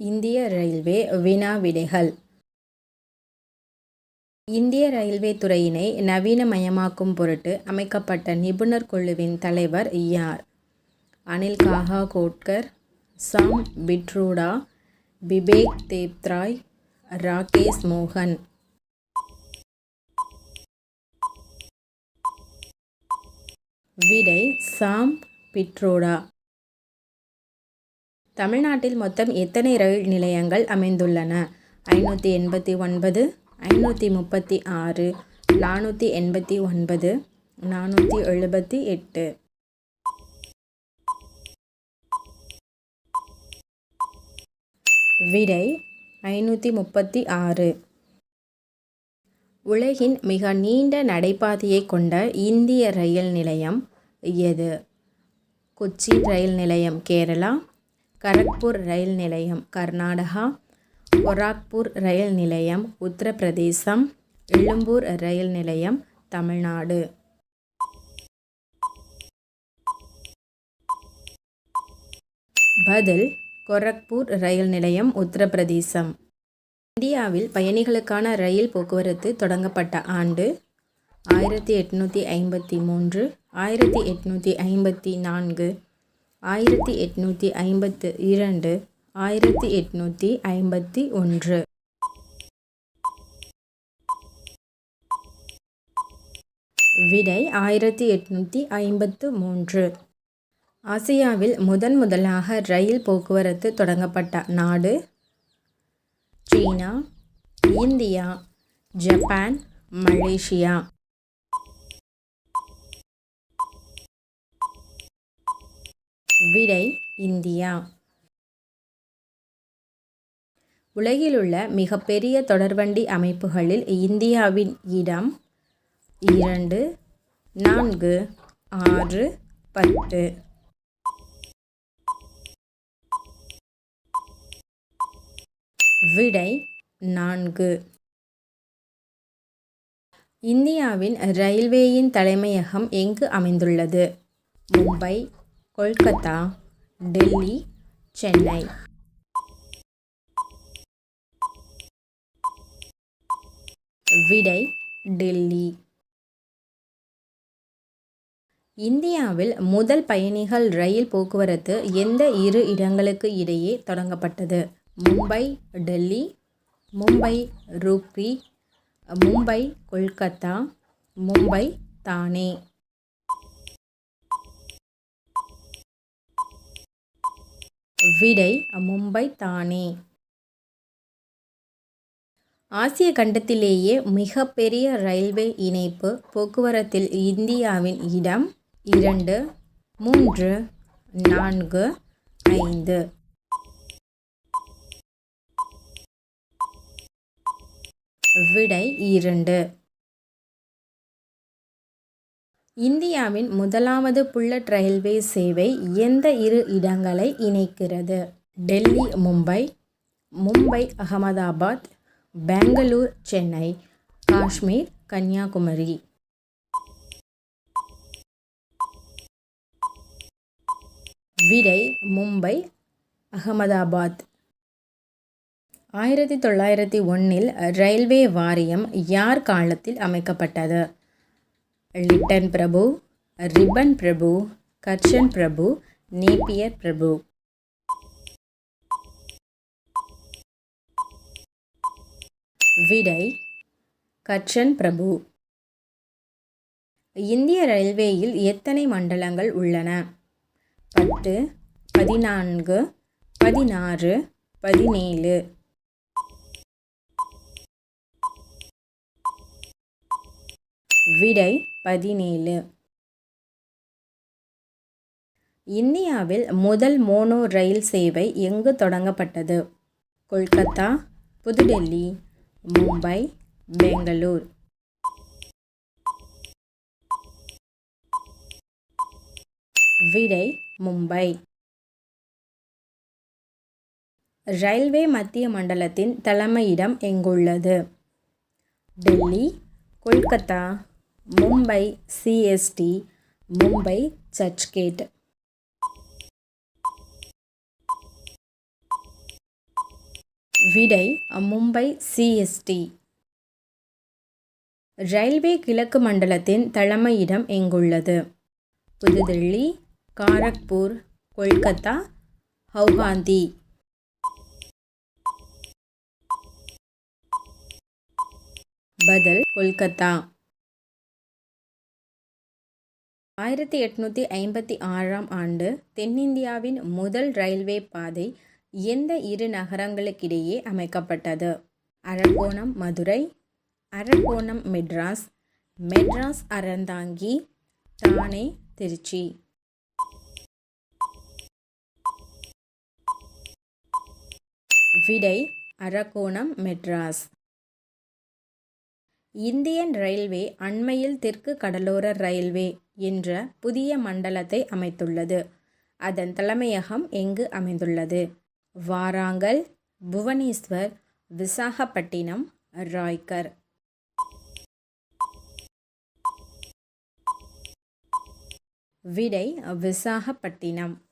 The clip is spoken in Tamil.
இந்திய ரயில்வே வினா விடைகள் இந்திய ரயில்வே துறையினை நவீனமயமாக்கும் பொருட்டு அமைக்கப்பட்ட நிபுணர் குழுவின் தலைவர் யார்? அனில் காகா கோட்கர் சாம் பிட்ரூடா பிபேக் தேப்ராய் ராகேஷ் மோகன். விடை சாம் பிட்ரோடா தமிழ்நாட்டில் மொத்தம் எத்தனை ரயில் நிலையங்கள் அமைந்துள்ளன? ஐநூற்றி எண்பத்தி ஒன்பது ஐநூற்றி முப்பத்தி ஆறு நானூற்றி எண்பத்தி ஒன்பது நானூற்றி எழுபத்தி எட்டு. விடை ஐநூற்றி முப்பத்தி ஆறு. உலகின் மிக நீண்ட நடைபாதையை கொண்ட இந்திய ரயில் நிலையம் எது? கொச்சி ரயில் நிலையம் கேரளா கரக்பூர் ரயில் நிலையம் கர்நாடகா. கொராக்பூர் ரயில் நிலையம் உத்தரப்பிரதேசம். எழும்பூர் ரயில் நிலையம் தமிழ்நாடு. பதில் கொரக்பூர் ரயில் நிலையம் உத்தரப்பிரதேசம். இந்தியாவில் பயணிகளுக்கான ரயில் போக்குவரத்து தொடங்கப்பட்ட ஆண்டு ஆயிரத்தி எட்நூற்றி ஐம்பத்தி மூன்று ஆயிரத்தி எட்நூற்றி ஐம்பத்தி நான்கு. ஆயிரத்தி எட்நூற்றி ஐம்பத்து இரண்டு ஆயிரத்தி எட்நூற்றி ஐம்பத்தி ஒன்று. விடை ஆயிரத்தி எட்நூற்றி ஐம்பத்து மூன்று. ஆசியாவில் முதன் முதலாக ரயில் போக்குவரத்து தொடங்கப்பட்ட நாடு சீனா இந்தியா ஜப்பான் மலேசியா. விடை இந்தியா. உலகிலுள்ள மிகப்பெரிய தொடர்வண்டி அமைப்புகளில் இந்தியாவின் இடம் இரண்டு நான்கு ஆறு பத்து. விடை நான்கு. இந்தியாவின் ரயில்வேயின் தலைமையகம் எங்கு அமைந்துள்ளது? மும்பை கொல்கத்தா டெல்லி சென்னை. விடை டெல்லி. இந்தியாவில் முதல் பயணிகள் ரயில் போக்குவரத்து எந்த இரு இடங்களுக்கு இடையே தொடங்கப்பட்டது? மும்பை டெல்லி. மும்பை ரூப்ரி மும்பை கொல்கத்தா. மும்பை தானே. விடை மும்பை தானே. ஆசிய கண்டத்திலேயே மிகப்பெரிய ரயில்வே இணைப்பு போக்குவரத்தில் இந்தியாவின் இடம் இரண்டு மூன்று நான்கு ஐந்து. விடை இரண்டு. இந்தியாவின் முதலாவது புல்லட் ரயில்வே சேவை எந்த இரு இடங்களை இணைக்கிறது? டெல்லி மும்பை மும்பை அகமதாபாத் பெங்களூர் சென்னை காஷ்மீர் கன்னியாகுமரி. விடை மும்பை அகமதாபாத். ஆயிரத்தி தொள்ளாயிரத்தி ஒன்றில் ரயில்வே வாரியம் யார் காலத்தில் அமைக்கப்பட்டது? லிட்டன் பிரபு ரிப்பன் பிரபு கர்ஷன் பிரபு நேப்பியர் பிரபு. விடை கர்ஷன் பிரபு. இந்திய ரயில்வேயில் எத்தனை மண்டலங்கள் உள்ளன? பத்து பதினான்கு பதினாறு பதினேழு. விடை பதினேழு. இந்தியாவில் முதல் மோனோ ரயில் சேவை எங்கு தொடங்கப்பட்டது? கொல்கத்தா புதுடெல்லி மும்பை பெங்களூர். விடை மும்பை. ரயில்வே மத்திய மண்டலத்தின் தலைமையிடம் எங்குள்ளது? டெல்லி கொல்கத்தா மும்பை சிஎஸ்டி மும்பை சர்ச்கேட். விடை மும்பை சிஎஸ்டி ரயில்வே கிழக்கு மண்டலத்தின் தலைமையிடம் எங்குள்ளது புதுதில்லி காரக்பூர் கொல்கத்தா ஹவுகாந்தி. பதில் கொல்கத்தா. ஆயிரத்தி எட்நூற்றி ஐம்பத்தி ஆறாம் ஆண்டு தென்னிந்தியாவின் முதல் ரயில்வே பாதை எந்த இரு நகரங்களுக்கிடையே அமைக்கப்பட்டது? அரக்கோணம் மதுரை. அரக்கோணம் மெட்ராஸ். மெட்ராஸ் அறந்தாங்கி. தானே திருச்சி. விடை அரக்கோணம் மெட்ராஸ். இந்தியன் ரயில்வே அண்மையில் தெற்கு கடலோர ரயில்வே என்ற புதிய மண்டலத்தை அமைத்துள்ளது. அதன் தலைமையகம் எங்கு அமைந்துள்ளது? வாராங்கல் புவனேஸ்வர் விசாகப்பட்டினம் ராய்கர். விடை விசாகப்பட்டினம்.